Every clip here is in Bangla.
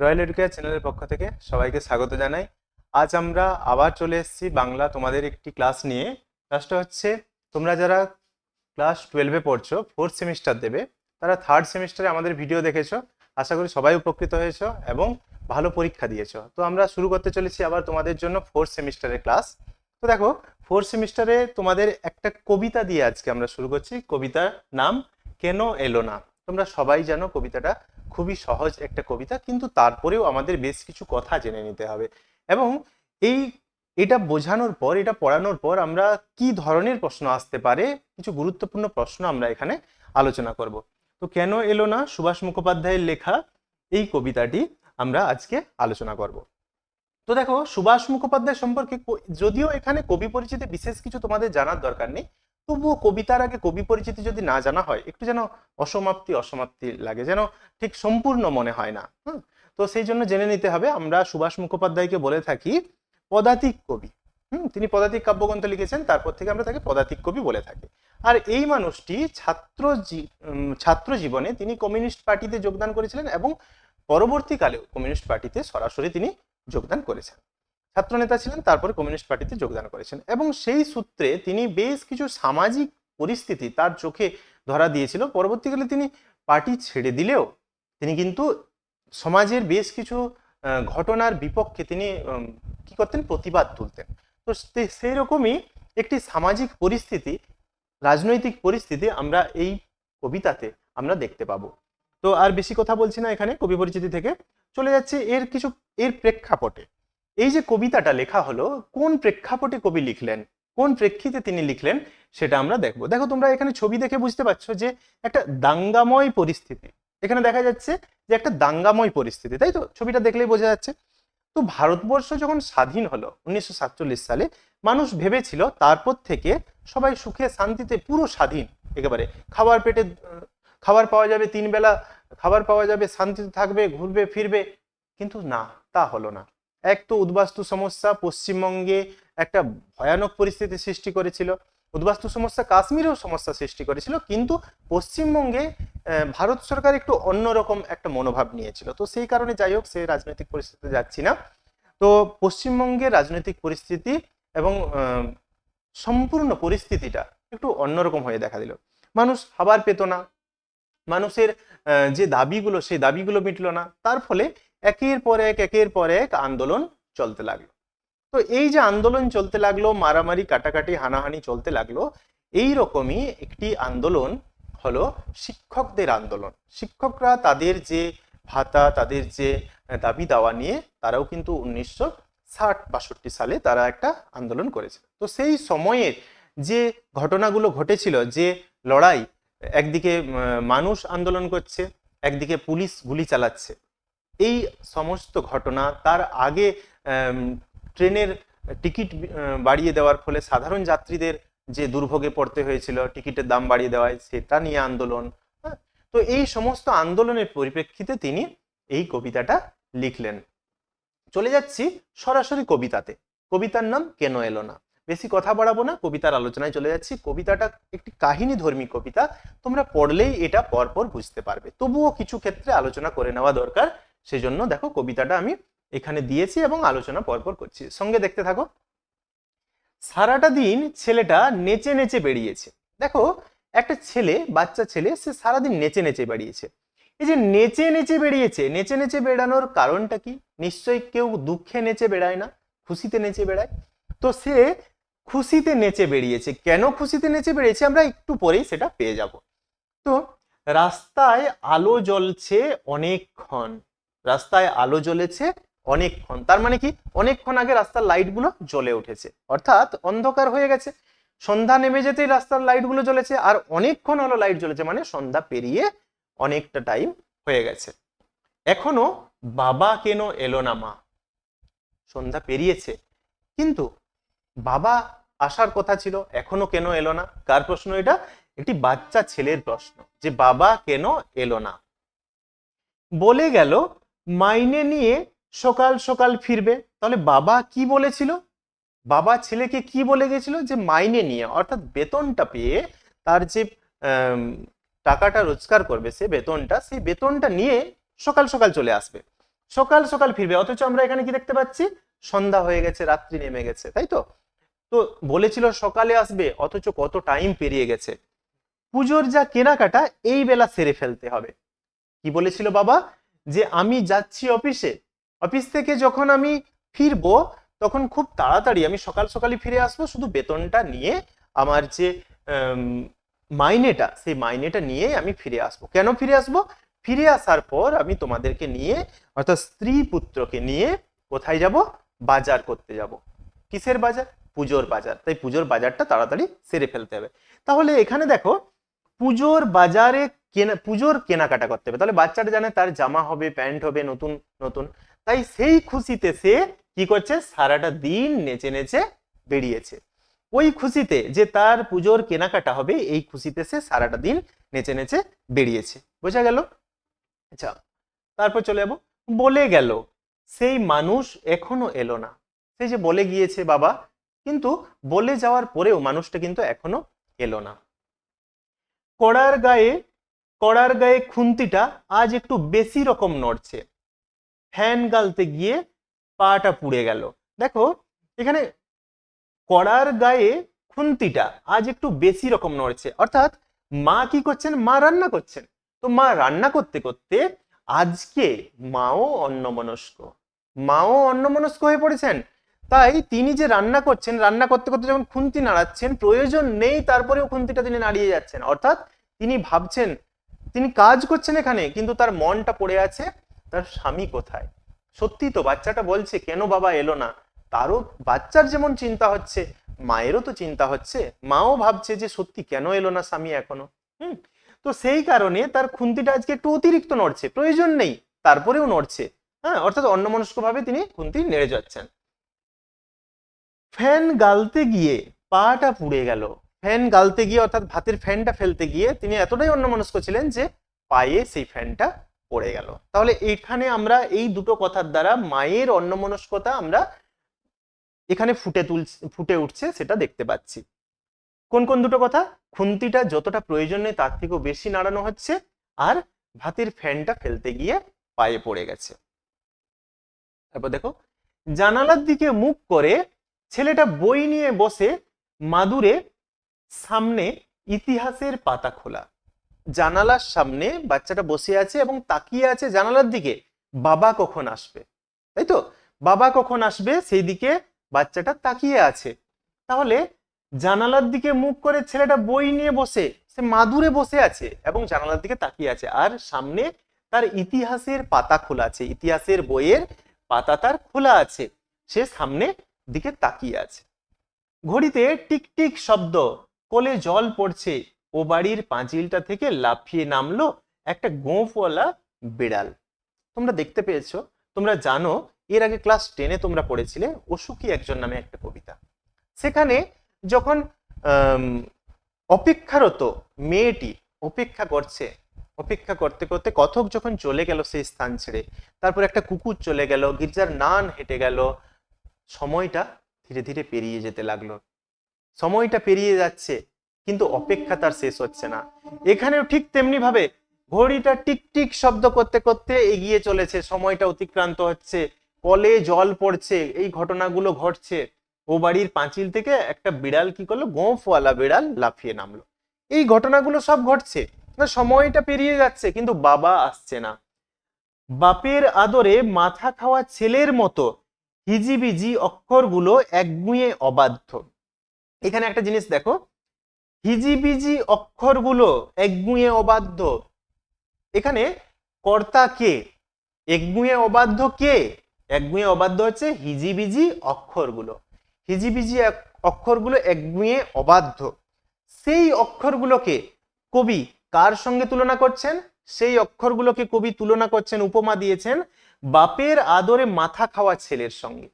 রয়্যাল এডুকেয়ার চ্যানেলের পক্ষ থেকে সবাইকে স্বাগত জানাই। আজ আমরা আবার চলে এসেছি বাংলা তোমাদের একটি ক্লাস নিয়ে। ক্লাসটা হচ্ছে, তোমরা যারা ক্লাস টুয়েলভে পড়ছো ফোর্থ সেমিস্টার দেবে, তারা থার্ড সেমিস্টারে আমাদের ভিডিও দেখেছ, আশা করি সবাই উপকৃত হয়েছো এবং ভালো পরীক্ষা দিয়েছ। তো আমরা শুরু করতে চলেছি আবার তোমাদের জন্য ফোর্থ সেমিস্টারের ক্লাস তো দেখো ফোর্থ সেমিস্টারে তোমাদের একটা কবিতা দিয়ে আজকে আমরা শুরু করছি। কবিতার নাম কেন এলো না? তোমরা সবাই জানো কবিতাটা। খুবই সহজ একটা কবিতা, কিন্তু তারপরেও আমাদের বেশ কিছু কথা জেনে নিতে হবে। এবং এই, এটা বোঝানোর পর, এটা পড়ানোর পর আমরা কি ধরনের প্রশ্ন আসতে পারে, কিছু গুরুত্বপূর্ণ প্রশ্ন আমরা এখানে আলোচনা করব। তো কেন এলো না সুভাষ মুখোপাধ্যায়ের লেখা এই কবিতাটি আমরা আজকে আলোচনা করব। তো দেখো, সুভাষ মুখোপাধ্যায় সম্পর্কে যদিও এখানে কবি পরিচিতি বিশেষ কিছু তোমাদের জানার দরকার নেই তবুও কবিতার আগে কবি পরিচিতি যদি না জানা হয়, একটু যেন অসমাপ্তি অসমাপ্তি লাগে, যেন ঠিক সম্পূর্ণ মনে হয় না, হুম? তো সেই জন্য জেনে নিতে হবে, আমরা সুভাষ মুখোপাধ্যায়কে বলে থাকি, পদাতিক কবি, হুম? তিনি পদাতিক কাব্যগ্রন্থ লিখেছেন, তারপর থেকে আমরা তাকে পদাতিক কবি বলে থাকি। আর এই মানুষটি ছাত্র ছাত্র জীবনে তিনি কমিউনিস্ট পার্টিতে যোগদান করেছিলেন এবং পরবর্তীকালেও কমিউনিস্ট পার্টিতে সরাসরি তিনি যোগদান করেছেন। ছাত্রনেতা ছিলেন, তারপরে কমিউনিস্ট পার্টিতে যোগদান করেছেন। এবং সেই সূত্রে তিনি বেশ কিছু সামাজিক পরিস্থিতি তার চোখে ধরা দিয়েছিল। পরবর্তীকালে তিনি পার্টি ছেড়ে দিলেও তিনি কিন্তু সমাজের বেশ কিছু ঘটনার বিপক্ষে তিনি কি করতেন? প্রতিবাদ তুলতেন। তো সেই রকমই একটি সামাজিক পরিস্থিতি, রাজনৈতিক পরিস্থিতি আমরা এই কবিতাতে আমরা দেখতে পাবো। তো আর বেশি কথা বলছি না এখানে কবি পরিচিতি থেকে। চলে যাচ্ছে এর কিছু, এর প্রেক্ষাপটে। এই যে কবিতাটা লেখা হলো, কোন প্রেক্ষাপটে কবি লিখলেন? কোন প্রেক্ষিতে তিনি লিখলেন? সেটা আমরা দেখব। দেখো, তোমরা এখানে ছবি দেখে বুঝতে পারছ যে একটা দাঙ্গাময় পরিস্থিতি। এখানে দেখা যাচ্ছে যে একটা দাঙ্গাময় পরিস্থিতি, তাই তো? ছবিটা দেখলেই বোঝা যাচ্ছে। তো ভারতবর্ষ যখন স্বাধীন হলো উনিশশো সাতচল্লিশ সালে, মানুষ ভেবেছিল তারপর থেকে সবাই সুখে শান্তিতে পুরো স্বাধীন। একেবারে খাবার পেটে, খাবার পাওয়া যাবে তিন বেলা খাবার পাওয়া যাবে, শান্তিতে থাকবে, ঘুরবে, ফিরবে। কিন্তু না, তা হলো না। এক তো উদ্বাস্তু সমস্যা পশ্চিমবঙ্গে একটা ভয়ানক পরিস্থিতি সৃষ্টি করেছিল। উদ্বাস্তু সমস্যা কাশ্মীরেও সমস্যা সৃষ্টি করেছিল, কিন্তু পশ্চিমবঙ্গে ভারত সরকার একটু অন্যরকম একটা মনোভাব নিয়েছিল। তো সেই কারণে যাই হোক সেই রাজনৈতিক পরিস্থিতিতে যাচ্ছি না। তো পশ্চিমবঙ্গের রাজনৈতিক পরিস্থিতি এবং সম্পূর্ণ পরিস্থিতিটা একটু অন্যরকম হয়ে দেখা দিল। মানুষ খাবার পেত না। মানুষের যে দাবিগুলো, সেই দাবিগুলো মিটলো না। তার ফলে একের পর এক, একের পর এক আন্দোলন চলতে লাগল। তো এই যে আন্দোলন চলতে লাগল, মারামারি, কাটাকাটি, হানাহানি চলতে লাগল, এই রকমই একটি আন্দোলন হলো শিক্ষকদের আন্দোলন। শিক্ষকরা তাদের যে ভাতা, তাদের যে দাবি দাওয়া নিয়ে তারাও কিন্তু উনিশশো ষাট বাষট্টি সালে তারা একটা আন্দোলন করেছিল। তো সেই সময়ের যে ঘটনাগুলো ঘটেছিল, যে লড়াই, একদিকে মানুষ আন্দোলন করছে, একদিকে পুলিশ গুলি চালাচ্ছে এই সমস্ত ঘটনা তার আগে ট্রেনের টিকিট বাড়িয়ে দেওয়ার ফলে সাধারণ যাত্রীদের যে দুর্ভোগে পড়তে হয়েছিল, টিকিটের দাম বাড়িয়ে দেওয়ায়, সেটা নিয়ে আন্দোলন হ্যাঁ? তো এই সমস্ত আন্দোলনের পরিপ্রেক্ষিতে তিনি এই কবিতাটা লিখলেন। চলে যাচ্ছি সরাসরি কবিতাতে। কবিতার নাম কেন এলো না? বেশি কথা বাড়াবো না, কবিতার আলোচনায় চলে যাচ্ছি। কবিতাটা একটি কাহিনী ধর্মী কবিতা, তোমরা পড়লেই এটা পরপর বুঝতে পারবে। তবুও কিছু ক্ষেত্রে আলোচনা করে নেওয়া দরকার। সেজন্য দেখো কবিতাটা আমি এখানে দিয়েছি এবং আলোচনা পরপর করছি। সঙ্গে দেখতে থাকো। সারাটা দিন ছেলেটা নেচে নেচে বেরিয়েছে দেখো, একটা ছেলে, বাচ্চা ছেলে, সে সারাদিন নেচে নেচে বেরিয়েছে এই যে নেচে নেচে বেরিয়েছে নেচে নেচে বেড়ানোর কারণটা কি? নিশ্চয়ই কেউ দুঃখে নেচে বেড়ায় না, খুশিতে নেচে বেড়ায়? তো সে খুশিতে নেচে বেরিয়েছে কেন খুশিতে নেচে বেরিয়েছে আমরা একটু পরেই সেটা পেয়ে যাব। তো রাস্তায় আলো জ্বলছে অনেকক্ষণ। রাস্তায় আলো জ্বলেছে অনেকক্ষণ। তার মানে কি? অনেকক্ষণ আগে রাস্তার লাইটগুলো জ্বলে উঠেছে। অর্থাৎ অন্ধকার হয়ে গেছে। সন্ধ্যা নেমে যেতেই রাস্তার লাইটগুলো জ্বলেছে আর অনেকক্ষণ হলো লাইট জ্বলেছে মানে সন্ধ্যা পেরিয়ে অনেকটা টাইম হয়ে গেছে। এখনও বাবা কেন এলো না মা? সন্ধ্যা পেরিয়েছে। কিন্তু বাবা আসার কথা ছিল, এখনও কেন এলো না? কার প্রশ্ন এটা? একটি বাচ্চা ছেলের প্রশ্ন যে বাবা কেন এলো না? বলে গেল মাইনে নিয়ে সকাল সকাল ফিরবে। তাহলে বাবা কি বলেছিল? বাবা ছেলেকে কি বলে গেছিল? যে মাইনে নিয়ে, অর্থাৎ বেতনটা পেয়ে তার যে টাকাটা রোজগার করবে, সে বেতনটা, সেই বেতনটা নিয়ে সকাল সকাল চলে আসবে। সকাল সকাল ফিরবে, অথচ আমরা এখানে কি দেখতে পাচ্ছি? সন্ধ্যা হয়ে গেছে, রাত্রি নেমে গেছে, তাই তো? তো বলেছিল সকালে আসবে, অথচ কত টাইম পেরিয়ে গেছে। পুজোর যা কেনাকাটা, এই বেলা সেরে ফেলতে হবে। কি বলেছিল বাবা? যে আমি যাচ্ছি অফিসে, অফিস থেকে যখন আমি ফিরবো, তখন খুব তাড়াতাড়ি আমি সকাল সকালই ফিরে আসব, শুধু বেতনটা নিয়ে আমার যে মাইনেটা, সেই মাইনেটা নিয়ে আমি ফিরে আসব। কেন ফিরে আসব? ফিরে আসার পর আমি তোমাদেরকে নিয়ে, অর্থাৎ স্ত্রী পুত্রকে নিয়ে কোথায় যাব? বাজার করতে যাব। কিসের বাজার? পুজোর বাজার। তাই পুজোর বাজারটা তাড়াতাড়ি সেরে ফেলতে হবে। তাহলে এখানে দেখো, পুজোর বাজারে কেনা, পুজোর কেনাকাটা করতে হবে। তাহলে বাচ্চাটা জানে তার জামা হবে, প্যান্ট হবে, নতুন নতুন। তাই সেই খুশিতে সে কি করছে? সারাটা দিন নেচে নেচে বেরিয়েছে ওই খুশিতে যে তার পুজোর কেনাকাটা হবে, এই খুশিতে সে সারাটা দিন নেচে নেচে বেরিয়েছে বোঝা গেল? আচ্ছা তারপর চলে যাব। বলে গেল, সেই মানুষ এখনও এলো না। সেই যে বলে গিয়েছে বাবা, কিন্তু বলে যাওয়ার পরেও মানুষটা কিন্তু এখনও এলো না। কড়ার গায়ে কড়ার গায়ে খুন্তিটা আজ একটু বেশি রকম নড়ছে। ফ্যান গালতে গিয়ে পাটা পুড়ে গেল। দেখো, এখানে কড়ার গায়ে খুন্তিটা আজ একটু বেশি রকম নড়ছে। অর্থাৎ মা কি করছেন? মা রান্না করছেন। তো মা রান্না করতে করতে আজকে মাও অন্যমনস্ক মাও অন্যমনস্ক হয়ে পড়েছেন। তাই তিনি যে রান্না করছেন, রান্না করতে করতে যখন খুন্তি নাড়াচ্ছেন, প্রয়োজন নেই তারপরেও খুন্তিটা তিনি নাড়িয়ে যাচ্ছেন। অর্থাৎ তিনি ভাবছেন তিনি কাজ করছেন এখানে, কিন্তু তার মনটা পড়ে আছে, তার স্বামী কোথায়? সত্যি তো বাচ্চাটা বলছে, কেন বাবা এলো না? তারও বাচ্চার যেমন চিন্তা হচ্ছে, মায়েরও তো চিন্তা হচ্ছে, মাও ভাবছে যে সত্যি কেন এলো না স্বামী এখনও? হুম? তো সেই কারণে তার খুন্তিটা আজকে একটু অতিরিক্ত নড়ছে, প্রয়োজন নেই, তারপরেও নড়ছে হ্যাঁ? অর্থাৎ অন্যমনস্ক ভাবে তিনি খুন্তি নেড়ে যাচ্ছেন। ফ্যান গালতে গিয়ে পাটা পুড়ে গেল। ফ্যান গালতে গিয়ে, অর্থাৎ ভাতের ফ্যানটা ফেলতে গিয়ে তিনি এতটাই অন্যমনস্ক ছিলেন যে পায়ে সেই ফ্যানটা পড়ে গেল। তাহলে এখানে আমরা এই দুটো কথার দ্বারা মায়ের অন্যমনস্কতা আমরা এখানে ফুটে তুল ফুটে উঠছে সেটা দেখতে পাচ্ছি। কোন কোন দুটো কথা? খুন্তিটা যতটা প্রয়োজন তার থেকেও বেশি নাড়ানো হচ্ছে আর ভাতের ফ্যানটা ফেলতে গিয়ে পায়ে পড়ে গেছে। তারপর দেখো, জানালার দিকে মুখ করে ছেলেটা বই নিয়ে বসে মাদুরে সামনে ইতিহাসের পাতা খোলা। জানালার সামনে বাচ্চাটা বসে আছে এবং তাকিয়ে আছে জানালার দিকে, বাবা কখন আসবে? তাই তো? বাবা কখন আসবে? সেই দিকে বাচ্চাটা তাকিয়ে আছে। তাহলে জানালার দিকে মুখ করে ছেলেটা বই নিয়ে বসে, সে মাদুরে বসে আছে এবং জানালার দিকে তাকিয়ে আছে। আর সামনে তার ইতিহাসের পাতা খোলা আছে, ইতিহাসের বইয়ের পাতা তার খোলা আছে। সে সামনে দিকে তাকিয়ে আছে। ঘড়িতে টিকটিক শব্দ কোলে জল পড়ছে। ও বাড়ির পাঁচিলটা থেকে লাফিয়ে নামলো একটা গোঁফওয়ালা বিড়াল। তোমরা দেখতে পেয়েছ, তোমরা জানো, এর আগে ক্লাস টেনে তোমরা পড়েছিলে অসুখী একজন নামে একটা কবিতা। সেখানে যখন অপেক্ষারত মেয়েটি অপেক্ষা করছে, অপেক্ষা করতে করতে কথক যখন চলে গেল সেই স্থান ছেড়ে, তারপর একটা কুকুর চলে গেল, গির্জার নান হেঁটে গেল, সময়টা ধীরে ধীরে পেরিয়ে যেতে লাগল। সময়টা পেরিয়ে যাচ্ছে, কিন্তু অপেক্ষা তার শেষ হচ্ছে না। এখানেও ঠিক তেমনি ভাবে ঘড়িটা টিক টিক শব্দ করতে করতে এগিয়ে চলেছে, সময়টা অতিক্রান্ত হচ্ছে, কলে জল পড়ছে, এই ঘটনাগুলো ঘটছে। ও বাড়ির পাঁচিল থেকে একটা বিড়াল কি করল, গোঁফওয়ালা বিড়াল লাফিয়ে নামলো। এই ঘটনাগুলো সব ঘটছে সময়টা পেরিয়ে যাচ্ছে, কিন্তু বাবা আসছে না। বাপের আদরে মাথা খাওয়া ছেলের মতো হিজিবিজি অক্ষরগুলো একগুঁয়ে অবাধ্য। এখানে একটা জিনিস দেখো। হিজিবিজি অক্ষরগুলো একগুঁয়ে অবাধ্য। এখানে কর্তা কে? একগুঁয়ে অবাধ্য কে? একগুঁয়ে অবাধ্য হচ্ছে হিজিবিজি অক্ষরগুলো। হিজিবিজি অক্ষরগুলো একগুঁয়ে অবাধ্য। সেই অক্ষরগুলোকে কবি কার সঙ্গে তুলনা করছেন? সেই অক্ষরগুলোকে কবি তুলনা করছেন, উপমা দিয়েছেন বাপের আদরে মাথা খাওয়া ছেলের সঙ্গে।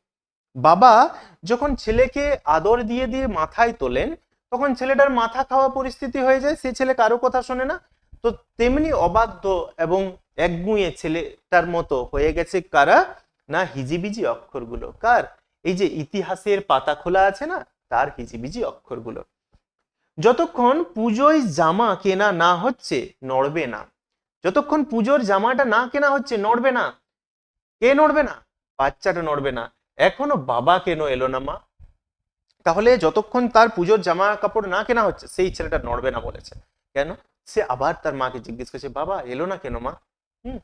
বাবা যখন ছেলেকে আদর দিয়ে দিয়ে মাথায় তোলেন, তখন ছেলেটার মাথা খাওয়া পরিস্থিতি হয়ে যায়, সে ছেলে কারও কথা শোনে না। তো তেমনি অবাধ্য এবং একগুঁয়ে ছেলেটার মতো হয়ে গেছে কারা? না, হিজিবিজি অক্ষরগুলো। কার? এই যে ইতিহাসের পাতা খোলা আছে না, তার হিজিবিজি অক্ষরগুলো। যতক্ষণ পুজোয় জামা কেনা না হচ্ছে, নড়বে না। যতক্ষণ পুজোর জামাটা না কেনা হচ্ছে, নড়বে না। কে নড়বে না? বাচ্চাটা নড়বে না। এখনও বাবা কেন এলো না মা? তাহলে যতক্ষণ তার পুজোর জামা কাপড় না কেনা হচ্ছে, সেই ছেলেটা নড়বে না বলেছে। কেন? সে আবার তার মাকে জিজ্ঞেস করছে, বাবা, এলো না কেন মা? হুম।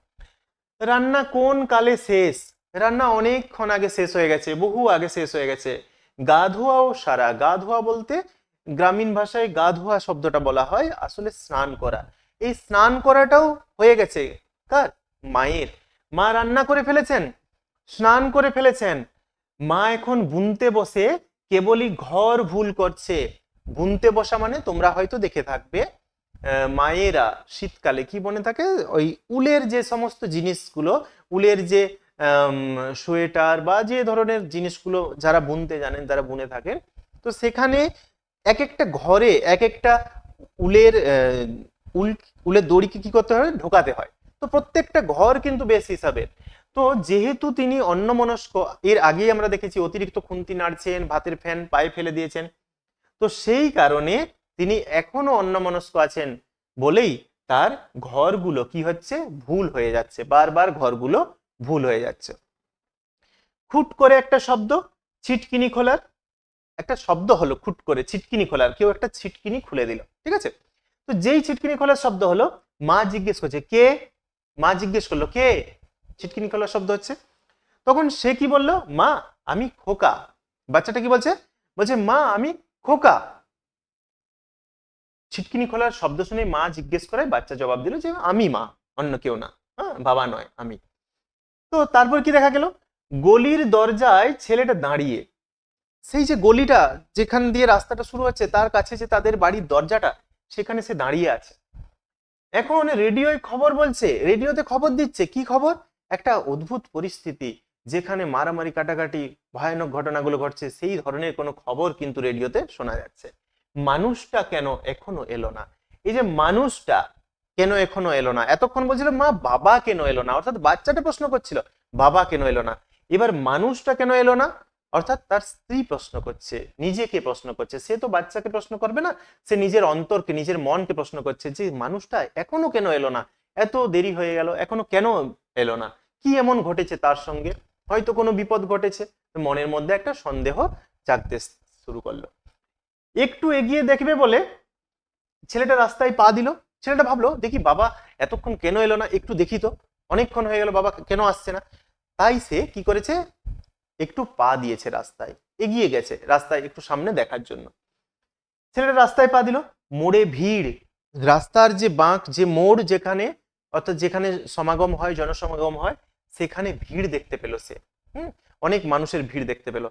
রান্না কোন কালে শেষ? রান্না অনেকক্ষণ আগে শেষ হয়ে গেছে, বহু আগে শেষ হয়ে গেছে। গা ধোয়াও সারা। গা ধোয়া বলতে গ্রামীণ ভাষায় গা ধোয়া শব্দটা বলা হয়, আসলে স্নান করা। এই স্নান করাটাও হয়ে গেছে। কার? মায়ের। মা রান্না করে ফেলেছেন? স্নান করে ফেলেছেন? মা এখন বুনতে বসে কেবলই ঘর ভুল করছে। বুনতে বসা মানে তোমরা হয়তো দেখে থাকবে মায়েরা শীতকালে কি বনে থাকে? ওই উলের যে সমস্ত জিনিসগুলো, উলের যে সোয়েটার বা যে ধরনের জিনিসগুলো যারা বুনতে জানেন তারা বুনে থাকেন, তো সেখানে এক একটা ঘরে এক একটা উলের উল, উলের দড়িকে কি করতে হয়? ঢোকাতে হয়। তো প্রত্যেকটা ঘর কিন্তু বেশ হিসাবের। তো যেহেতু তিনি অন্যমনস্ক এর আগেই আমরা দেখেছি অতিরিক্ত খুন্তি নাড়ছেন, ভাতের ফ্যান পায়ে ফেলে দিয়েছেন। তো সেই কারণে তিনি এখনও অন্যমনস্ক আছেন বলেই তার ঘরগুলো কি হচ্ছে? ভুল হয়ে যাচ্ছে। বারবার ঘরগুলো ভুল হয়ে যাচ্ছে। খুট করে একটা শব্দ, ছিটকিনি খোলার, একটা শব্দ হলো খুট করে, ছিটকিনি খোলার। কেউ একটা ছিটকিনি খুলে দিল, ঠিক আছে? তো যেই ছিটকিনি খোলার শব্দ হলো, মা জিজ্ঞেস করছে, কে? মা জিজ্ঞেস করল, কে? ছিটকিনি খোলার শব্দ হচ্ছে। তখন সে কি বলল? মা, আমি খোকা। বাচ্চাটা কি বলছে? বলছে, মা, আমি খোকা। ছিটকিনি খোলার শব্দ শুনে মা জিজ্ঞেস করে, বাচ্চা জবাব দিল যে, আমি মা, অন্য কেউ না। হ্যাঁ বাবা নয়, আমি। তো তারপর কি দেখা গেল? গলির দরজায় ছেলেটা দাঁড়িয়ে। সেই যে গলিটা যেখান দিয়ে রাস্তাটা শুরু হচ্ছে, তার কাছে যে তাদের বাড়ির দরজাটা, সেখানে সে দাঁড়িয়ে আছে। এখন রেডিওয় খবর বলছে। রেডিওতে খবর দিচ্ছে। কি খবর? একটা অদ্ভুত পরিস্থিতি যেখানে মারামারি, কাটাকাটি, ভয়ানক ঘটনাগুলো ঘটছে, সেই ধরনের কোনো খবর কিন্তু রেডিওতে শোনা যাচ্ছে। মানুষটা কেন এখনও এলো না? এই যে মানুষটা কেন এখনও এলো না? এতক্ষণ বলছিল, মা, বাবা কেন এলো না? অর্থাৎ বাচ্চাটা প্রশ্ন করছিল, বাবা কেন এলো না? এবার মানুষটা কেন এলো না? অর্থাৎ তার স্ত্রী প্রশ্ন করছে, নিজেকে প্রশ্ন করছে। সে তো বাচ্চাকে প্রশ্ন করবে না, সে নিজের অন্তরকে, নিজের মনকে প্রশ্ন করছে যে, মানুষটা এখনও কেন এলো না? এত দেরি হয়ে গেল, এখনও কেন এলো না। কি এমন ঘটেছে তার সঙ্গে? হয়তো কোনো বিপদ ঘটেছে। মনের মধ্যে একটা সন্দেহ জাগতে শুরু করল। একটু এগিয়ে দেখবে বলে ছেলেটা রাস্তায় পা দিল। ছেলেটা ভাবলো, দেখি বাবা, এতক্ষণ কেন এলো না? একটু দেখি তো। অনেকক্ষণ হয়ে গেল, বাবা, কেন আসছে না? তাই সে কি করেছে? একটু পা দিয়েছে রাস্তায়। এগিয়ে গেছে রাস্তায় একটু সামনে দেখার জন্য। ছেলেটা রাস্তায় পা দিল। মোড়ে ভিড়। রাস্তার যে বাঁক, যে মোড় যেখানে অর্থাৎ যেখানে সমাগম হয়, জনসমাগম হয়, সেখানে ভিড় দেখতে পেল সে। হুম? অনেক মানুষের ভিড় দেখতে পেল।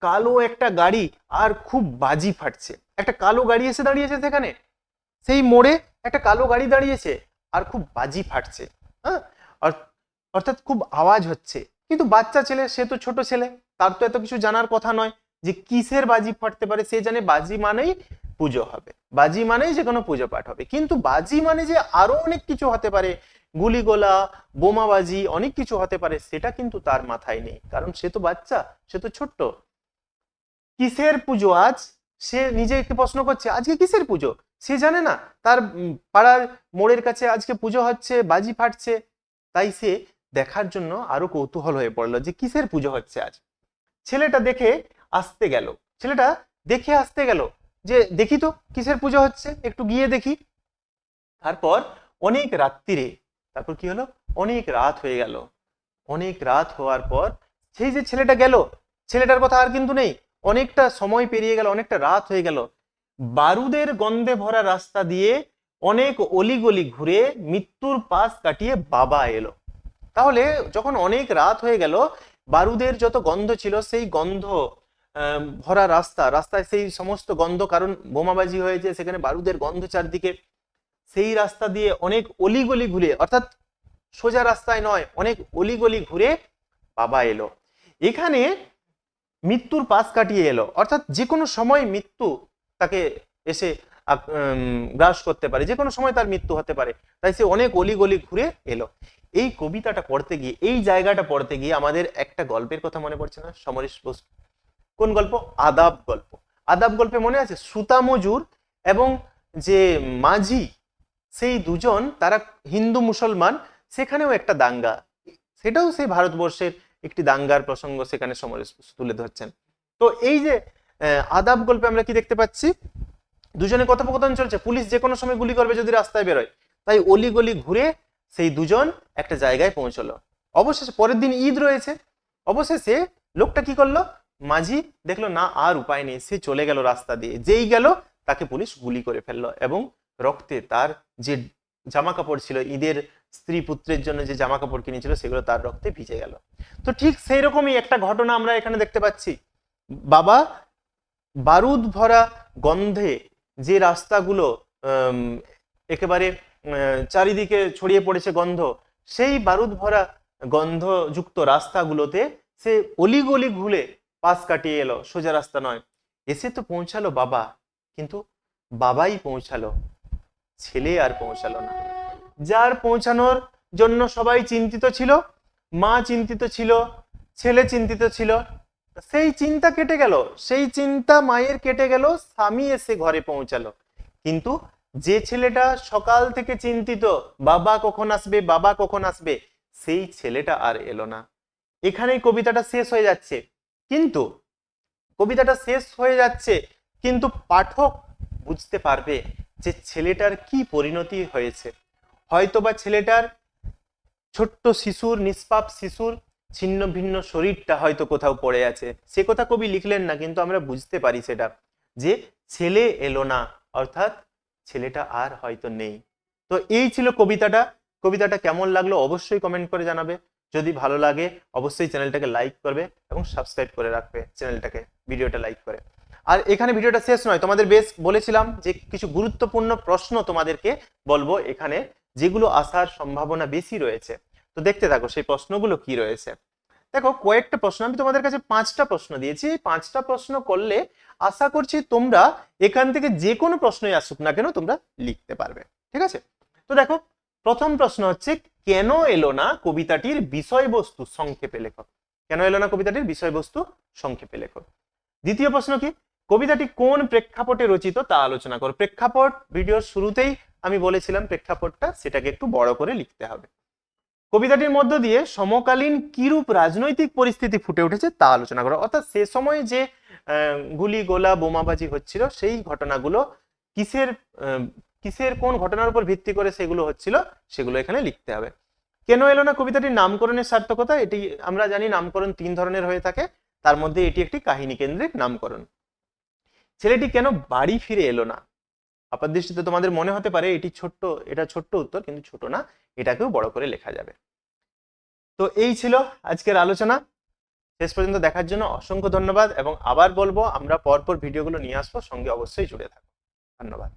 কালো একটা গাড়ি আর খুব বাজি ফাটছে। একটা কালো গাড়ি এসে দাঁড়িয়েছে সেখানে। সেই মোড়ে একটা কালো গাড়ি দাঁড়িয়েছে আর খুব বাজি ফাটছে। হ্যাঁ? অর্থাৎ খুব আওয়াজ হচ্ছে। কিন্তু বাচ্চা ছেলে, সে তো ছোট ছেলে, তার তো এত কিছু জানার কথা নয় যে কিসের বাজি ফাটতে পারে, সে জানে বাজি মানেই পুজো হবে। বাজি মানেই যে কোনো পুজো পাঠ হবে। কিন্তু বাজি মানে যে আরও অনেক কিছু হতে পারে, গুলিগোলা, বোমাবাজি, অনেক কিছু হতে পারে, সেটা কিন্তু তার মাথায় নেই। কারণ সে তো বাচ্চা, সে তো ছোট্ট। কিসের পুজো আজ? সে নিজেকে প্রশ্ন করছে, আজকে কিসের পুজো? সে জানে না। তার পাড়ার মোড়ের কাছে আজকে পুজো হচ্ছে, বাজি ফাটছে। তাই সে দেখার জন্য আরও কৌতূহল হয়ে পড়ল যে কিসের পুজো হচ্ছে আজ? ছেলেটা দেখে আসতে গেল। ছেলেটা দেখে আসতে গেল। যে দেখি তো কিসের পুজো হচ্ছে, একটু গিয়ে দেখি। তারপর অনেক রাত্রিরে, তারপর কি হলো? অনেক রাত হয়ে গেল। অনেক রাত হওয়ার পর সেই যে ছেলেটা গেল, ছেলেটার কথা আর কিন্তু নেই। অনেকটা সময় পেরিয়ে গেল, অনেকটা রাত হয়ে গেল। বারুদের গন্ধে ভরা রাস্তা দিয়ে অনেক অলিগলি ঘুরে মৃত্যুর পাশ কাটিয়ে বাবা এলো। তাহলে যখন অনেক রাত হয়ে গেল, বারুদের যত গন্ধ ছিল, সেই গন্ধ ভরা রাস্তা, রাস্তায় সেই সমস্ত গন্ধ, কারণ বোমাবাজি হয়েছে, সেখানে বারুদের গন্ধ চারদিকে, সেই রাস্তা দিয়ে অনেক অলিগলি ঘুরে, অর্থাৎ সোজা রাস্তায় নয়, অনেক অলিগলি ঘুরে বাবা এলো। এখানে মৃত্যুর পাশ কাটিয়ে এলো, অর্থাৎ যে কোনো সময় মৃত্যু তাকে এসে গ্রাস করতে পারে যে কোনো সময় তার মৃত্যু হতে পারে, তাই সে অনেক অলিগলি ঘুরে এলো। এই কবিতাটা পড়তে গিয়ে, এই জায়গাটা পড়তে গিয়ে আমাদের একটা গল্পের কথা মনে পড়ছে না? সমরেশ বসু। কোন গল্প? আদাব গল্প। আদাব গল্পে মনে আছে সুতা মজুর এবং যে মাঝি, সেই দুজন তারা হিন্দু মুসলমান, সেখানেও একটা দাঙ্গা। সেটাও সেই ভারতবর্ষের একটি দাঙ্গার প্রসঙ্গ সেখানে সমরে তুলে ধরছেন। তো এই যে আদাব গল্পে আমরা কি দেখতে পাচ্ছি? দুজনে কথোপকথন চলছে। পুলিশ যে কোনো সময় গুলি করবে যদি রাস্তায় বেরোয়। তাই অলি গলি ঘুরে সেই দুজন একটা জায়গায় পৌঁছলো। অবশেষে পরের দিন ঈদ রয়েছে। অবশেষে লোকটা কি করল? মাঝি দেখল, না, আর উপায় নেই। সে চলে গেল রাস্তা দিয়ে। যেই গেল, তাকে পুলিশ গুলি করে ফেলল এবং রক্তে তার যে জামা কাপড় ছিল, ঈদের স্ত্রী পুত্রের জন্য যে জামা কাপড় কিনেছিল, সেগুলো তার রক্তে ভিজে গেল। তো ঠিক সেই রকমই একটা ঘটনা আমরা এখানে দেখতে পাচ্ছি। বাবা বারুদ ভরা গন্ধে যে রাস্তাগুলো একেবারে চারিদিকে ছড়িয়ে পড়েছে গন্ধ, সেই বারুদ ভরা গন্ধযুক্ত রাস্তাগুলোতে সে অলিগলি ঘুলে পাশ কাটিয়ে এলো, সোজা রাস্তা নয়। এসে তো পৌঁছালো বাবা, কিন্তু বাবাই পৌঁছালো, ছেলে আর পৌঁছালো না। যার পৌঁছানোর জন্য সবাই চিন্তিত ছিল, মা চিন্তিত ছিল, ছেলে চিন্তিত ছিল, সেই চিন্তা কেটে গেল, সেই চিন্তা মায়ের কেটে গেল, স্বামী এসে ঘরে পৌঁছালো। কিন্তু যে ছেলেটা সকাল থেকে চিন্তিত, বাবা কখন আসবে, বাবা কখন আসবে, সেই ছেলেটা আর এলো না। এখানেই কবিতাটা শেষ হয়ে যাচ্ছে। কিন্তু কবিতাটা শেষ হয়ে যাচ্ছে, কিন্তু পাঠক বুঝতে পারবে যে ছেলেটার কি পরিণতি হয়েছে। হয়তোবা ছেলেটার ছোট্ট শিশুর, নিষ্পাপ শিশুর ছিন্ন ভিন্ন শরীরটা হয়তো কোথাও পড়ে আছে। সে কথা কবি লিখলেন না, কিন্তু আমরা বুঝতে পারি সেটা যে ছেলে এলো না, অর্থাৎ ছেলেটা আর হয়তো নেই। তো এই ছিল কবিতাটা। কবিতাটা কেমন লাগল অবশ্যই কমেন্ট করে জানাবে। যদি ভালো লাগে, অবশ্যই চ্যানেলটাকে লাইক করবে এবং সাবস্ক্রাইব করে রাখবে চ্যানেলটাকে, ভিডিওটা লাইক করে। আর এখানে ভিডিওটা শেষ নয়, তোমাদের বেশ বলেছিলাম যে কিছু গুরুত্বপূর্ণ প্রশ্ন তোমাদেরকে বলব এখানে, যেগুলো আসার সম্ভাবনা বেশি রয়েছে। তো দেখতে থাকো সেই প্রশ্নগুলো কি রয়েছে। দেখো, কয়েকটা প্রশ্ন, আমি তোমাদের কাছে পাঁচটা প্রশ্ন দিয়েছি। পাঁচটা প্রশ্ন করলে আশা করছি তোমরা এখান থেকে যে কোনো প্রশ্নই আসুক না কেন তোমরা লিখতে পারবে। ঠিক আছে? তো দেখো, প্রথম প্রশ্ন হচ্ছে কেন এলো না কবিতাটির বিষয়বস্তু সংক্ষেপে লেখো কেন এলো না কবিতাটির বিষয়বস্তু সংক্ষেপে লেখো দ্বিতীয় প্রশ্ন কি? কবিতাটি কোন প্রেক্ষাপটে রচিত তা আলোচনা করো। প্রেক্ষাপট ভিডিওর শুরুতেই আমি বলেছিলাম প্রেক্ষাপটটা সেটাকে একটু বড় করে লিখতে হবে। কবিতাটির মধ্য দিয়ে সমকালীন কিরূপ রাজনৈতিক পরিস্থিতি ফুটে উঠেছে তা আলোচনা করো। অর্থাৎ সে সময় যে গুলি গোলা বোমাবাজি হচ্ছিল, সেই ঘটনাগুলো কিসের কিসের কোন ঘটনার উপর ভিত্তি করে সেগুলো হচ্ছিল, সেগুলো এখানে লিখতে হবে। কেন এলো না কবিতাটির নামকরণের সার্থকতা? এটি আমরা জানি নামকরণ তিন ধরনের হয়ে থাকে। তার মধ্যে এটি একটি কাহিনী কেন্দ্রিক নামকরণ। ছেলেটি কেন বাড়ি ফিরে এলো না? আপাত দৃষ্টিতে তোমাদের মনে হতে পারে এটি ছোট্ট, এটা ছোট্ট উত্তর, কিন্তু ছোট না, এটাকেও বড় করে লেখা যাবে। তো এই ছিল আজকের আলোচনা। শেষ পর্যন্ত দেখার জন্য অসংখ্য ধন্যবাদ, এবং আবার বলব, আমরা পরপর ভিডিওগুলো নিয়ে আসব, সঙ্গে অবশ্যই জুড়ে থাকো ধন্যবাদ।